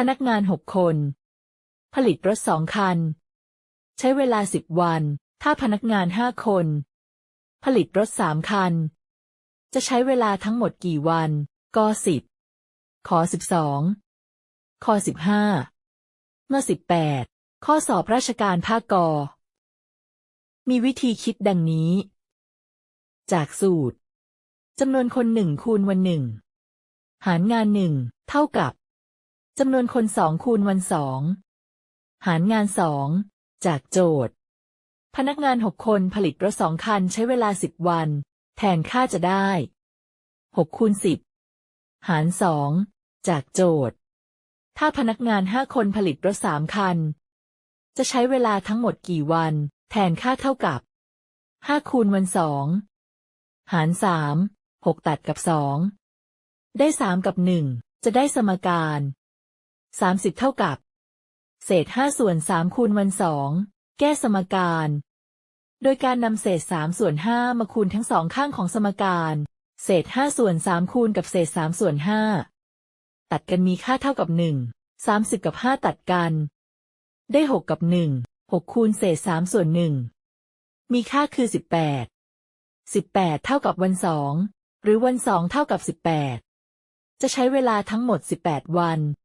พนักงานหกคน ผลิตรถสองคัน ใช้เวลาสิบวัน ถ้าพนักงานห้าคน ผลิตรถสามคัน จะใช้เวลาทั้งหมดกี่วันกสิบขอสิบสองข้อสิบห้าเมื่อสิบแปดข้อสอบราชการภาคกอ มีวิธีคิดดังนี้ จากสูตรจำนวนคนหนึ่งคูณวันหนึ่ง หารงานหนึ่งเท่ากับ จำนวนคนสองคูณวันสอง หารงานสองจากโจทย์ พนักงานหกคนผลิตรถสองคันใช้เวลาสิบวัน แทนค่าจะได้หกคูณสิบหารสองจากโจทย์ ถ้าพนักงานห้าคนผลิตรถสามคัน จะใช้เวลาทั้งหมดกี่วัน แทนค่าเท่ากับห้าคูณวันสองหารสามหกตัดกับสองได้สามกับหนึ่งจะได้สมการ สามสิบเท่ากับ เศษห้าส่วนสามคูณวันสอง แก้สมการ โดยการนำเศษสามส่วนห้ามาคูณทั้งสองข้างของสมการ เศษห้าส่วนสามคูณกับเศษสามส่วนห้าตัดกันมีค่าเท่ากับหนึ่งสามสิบกับห้าตัดกัน ได้หกกับหนึ่งหกคูณเศษสามส่วนหนึ่งมีค่าคือสิบแปดสิบแปดเท่ากับวันสอง หรือวันสองเท่ากับสิบแปดจะใช้เวลาทั้งหมดสิบแปดวัน